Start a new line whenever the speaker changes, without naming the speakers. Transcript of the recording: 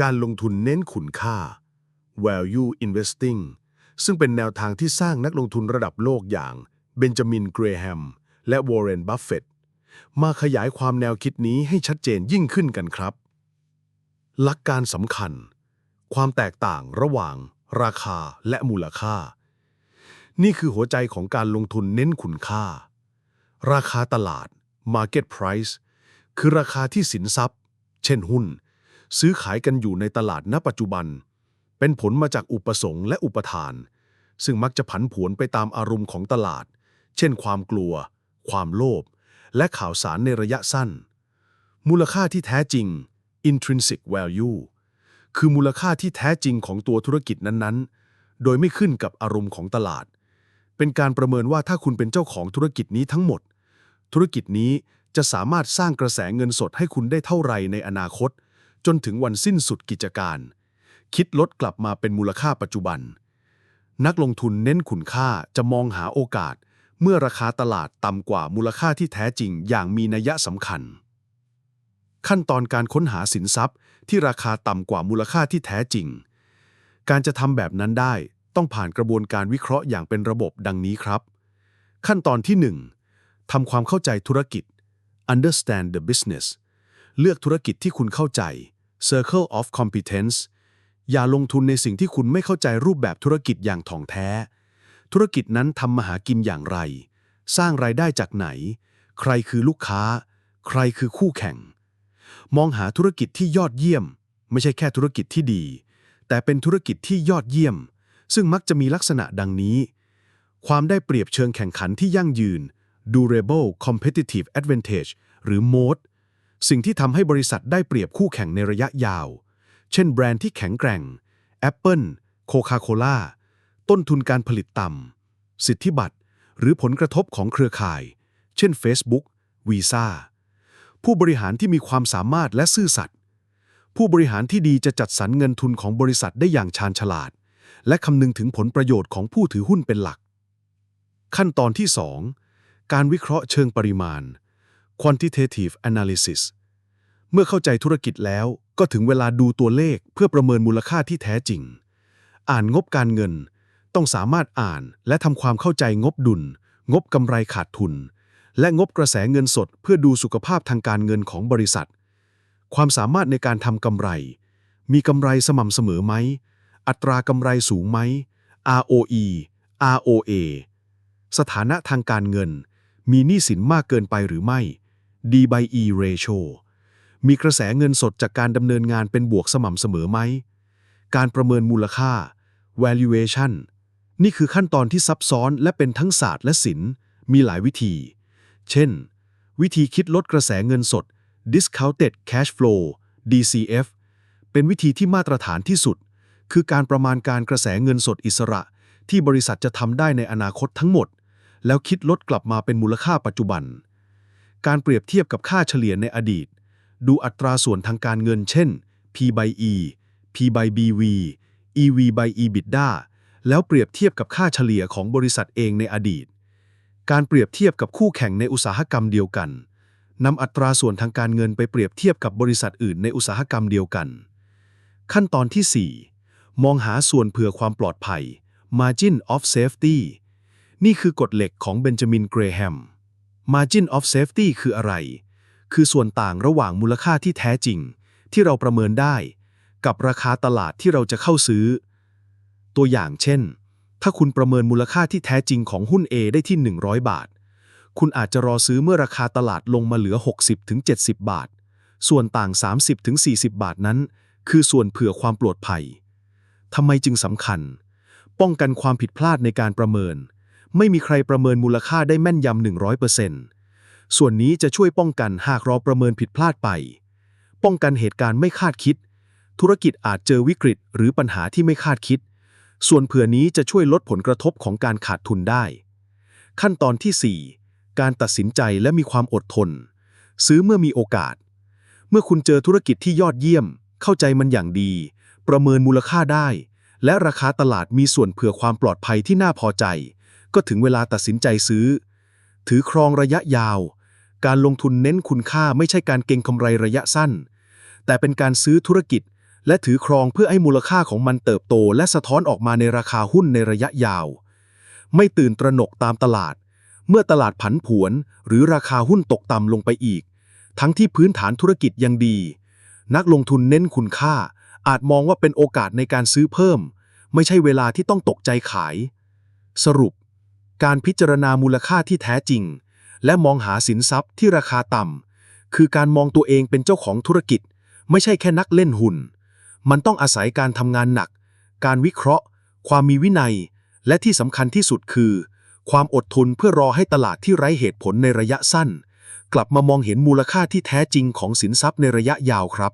การลงทุนเน้นคุณค่า value investing ซึ่งเป็นแนวทางที่สร้างนักลงทุนระดับโลกอย่างเบนจามินเกรแฮมและวอร์เรนบัฟเฟตต์มาขยายความแนวคิดนี้ให้ชัดเจนยิ่งขึ้นกันครับ หลักการสำคัญ ความแตกต่างระหว่าง ราคาและมูลค่า นี่คือหัวใจของการลงทุนเน้นคุณค่า ราคาตลาด market price คือราคาที่สินทรัพย์ เช่นหุ้น ซื้อขายกันอยู่ในตลาดณปัจจุบัน เป็นผลมาจากอุปสงค์และอุปทาน ซึ่งมักจะผันผวนไปตามอารมณ์ของตลาด เช่น ความกลัว ความโลภและข่าวสารในระยะสั้น มูลค่าที่แท้จริง intrinsic value คือมูลค่าที่แท้จริงของตัวธุรกิจนั้นๆ โดยไม่ขึ้นกับอารมณ์ของตลาด เป็นการประเมินว่าถ้าคุณเป็นเจ้าของธุรกิจนี้ทั้งหมด ธุรกิจนี้จะสามารถสร้างกระแสเงินสดให้คุณได้เท่าไหร่ในอนาคต จนถึงวันสิ้นสุดกิจการ คิดลดกลับมาเป็นมูลค่าปัจจุบัน นักลงทุนเน้นคุณค่าจะมองหาโอกาส เมื่อราคาตลาดต่ำกว่ามูลค่าที่แท้จริงอย่างมีนัยสำคัญ ขั้นตอนการค้นหาสินทรัพย์ที่ราคาต่ำกว่ามูลค่าที่แท้จริง การจะทำแบบนั้นได้ต้องผ่านกระบวนการวิเคราะห์อย่างเป็นระบบดังนี้ครับ ขั้นตอนที่ 1ทำความเข้าใจธุรกิจ understand the business เลือกธุรกิจที่คุณเข้าใจ circle of competence อย่าลงทุนในสิ่งที่คุณไม่เข้าใจรูปแบบธุรกิจอย่างถ่องแท้ ธุรกิจนั้นทำมาหากินอย่างไร สร้างรายได้จากไหน ใครคือลูกค้า ใครคือคู่แข่ง มองหาธุรกิจที่ยอดเยี่ยม ไม่ใช่แค่ธุรกิจที่ดี แต่เป็นธุรกิจที่ยอดเยี่ยม ซึ่งมักจะมีลักษณะดังนี้ ความได้เปรียบเชิงแข่งขันที่ยั่งยืน durable competitive advantage หรือ mode สิ่งที่ทำให้บริษัทได้เปรียบคู่แข่งในระยะยาว เช่นแบรนด์ที่แข็งแกร่ง Apple Coca-Cola ต้นทุนการผลิตต่ำสิทธิบัตร หรือผลกระทบของเครือข่าย เช่น Facebook Visa ผู้บริหารที่มีความสามารถและซื่อสัตย์ผู้บริหารที่ดีจะจัดสรรเงินทุนของบริษัทได้อย่างชาญฉลาด และคำนึงถึงผลประโยชน์ของผู้ถือหุ้นเป็นหลัก ขั้นตอนที่ 2 การวิเคราะห์เชิงปริมาณ quantitative analysis เมื่อเข้าใจธุรกิจแล้วก็ถึงเวลาดูตัวเลขเพื่อประเมินมูลค่าที่แท้จริง อ่านงบการเงิน ต้องสามารถอ่านและทำความเข้าใจงบดุล งบกำไรขาดทุน และงบกระแสเงินสด เพื่อดูสุขภาพทางการเงินของบริษัท ความสามารถในการทำกำไร มีกำไรสม่ำเสมอไหม อัตรากำไรสูงไหม ROE ROA สถานะทางการเงิน มีหนี้สินมากเกินไปหรือไม่ D by E ratio มีกระแสเงินสดจากการดำเนินงานเป็นบวกสม่ำเสมอไหม การประเมินมูลค่า valuation นี่คือขั้นตอนที่ซับซ้อนและเป็นทั้งศาสตร์และศิลป์ มีหลายวิธี เช่น วิธีคิดลดกระแสเงินสด discounted cash flow DCF เป็นวิธีที่มาตรฐานที่สุด คือการประมาณการกระแสเงินสดอิสระ ที่บริษัทจะทำได้ในอนาคตทั้งหมด แล้วคิดลดกลับมาเป็นมูลค่าปัจจุบัน การเปรียบเทียบกับค่าเฉลี่ยในอดีต ดูอัตราส่วนทางการเงินเช่น P by E P by BV EV by EBITDA แล้วเปรียบเทียบกับค่าเฉลี่ยของบริษัทเองในอดีต การเปรียบเทียบกับคู่แข่งในอุตสาหกรรมเดียวกันนำอัตราส่วนทางการเงินไปเปรียบเทียบกับบริษัทอื่นในอุตสาหกรรมเดียวกัน ขั้นตอนที่ 4 มองหาส่วนเผื่อความปลอดภัย margin of safety นี่คือกฎเหล็กของเบนจามินเกรแฮม margin of safety คืออะไร คือส่วนต่างระหว่างมูลค่าที่แท้จริง ที่เราประเมินได้ กับราคาตลาดที่เราจะเข้าซื้อ ตัวอย่างเช่น ถ้าคุณประเมินมูลค่าที่แท้จริงของหุ้น A ได้ที่ 100 บาท คุณอาจจะรอซื้อเมื่อราคาตลาดลงมาเหลือ 60-70 บาท ส่วนต่าง 30-40 บาทนั้น คือส่วนเผื่อความปลอดภัยทำไมจึงสำคัญ ป้องกันความผิดพลาดในการประเมิน ไม่มีใครประเมินมูลค่าได้แม่นยำ100%ส่วนนี้จะช่วยป้องกันหากเราประเมินผิดพลาดไป ป้องกันเหตุการณ์ไม่คาดคิด ธุรกิจอาจเจอวิกฤตหรือปัญหาที่ไม่คาดคิด ส่วนเผื่อนี้จะช่วยลดผลกระทบของการขาดทุนได้ ขั้นตอนที่ 4 การตัดสินใจและมีความอดทน ซื้อเมื่อมีโอกาส เมื่อคุณเจอธุรกิจที่ยอดเยี่ยม เข้าใจมันอย่างดี ประเมินมูลค่าได้ และราคาตลาดมีส่วนเผื่อความปลอดภัยที่น่าพอใจ ก็ถึงเวลาตัดสินใจซื้อ ถือครองระยะยาว การลงทุนเน้นคุณค่าไม่ใช่การเก็งกำไรระยะสั้น แต่เป็นการซื้อธุรกิจ
และถือครองเพื่อให้มูลค่าของมันเติบโต และสะท้อนออกมาในราคาหุ้นในระยะยาว ไม่ตื่นตระหนกตามตลาด เมื่อตลาดผันผวน หรือราคาหุ้นตกต่ำลงไปอีก ทั้งที่พื้นฐานธุรกิจยังดี นักลงทุนเน้นคุณค่า อาจมองว่าเป็นโอกาสในการซื้อเพิ่ม ไม่ใช่เวลาที่ต้องตกใจขาย สรุป การพิจารณามูลค่าที่แท้จริง และมองหาสินทรัพย์ที่ราคาต่ำคือการมองตัวเองเป็นเจ้าของธุรกิจ ไม่ใช่แค่นักเล่นหุ้น มันต้องอาศัยการทำงานหนัก การวิเคราะห์ ความมีวินัย และที่สำคัญที่สุดคือ ความอดทนเพื่อรอให้ตลาดที่ไร้เหตุผลในระยะสั้น กลับมามองเห็นมูลค่าที่แท้จริงของสินทรัพย์ในระยะยาวครับ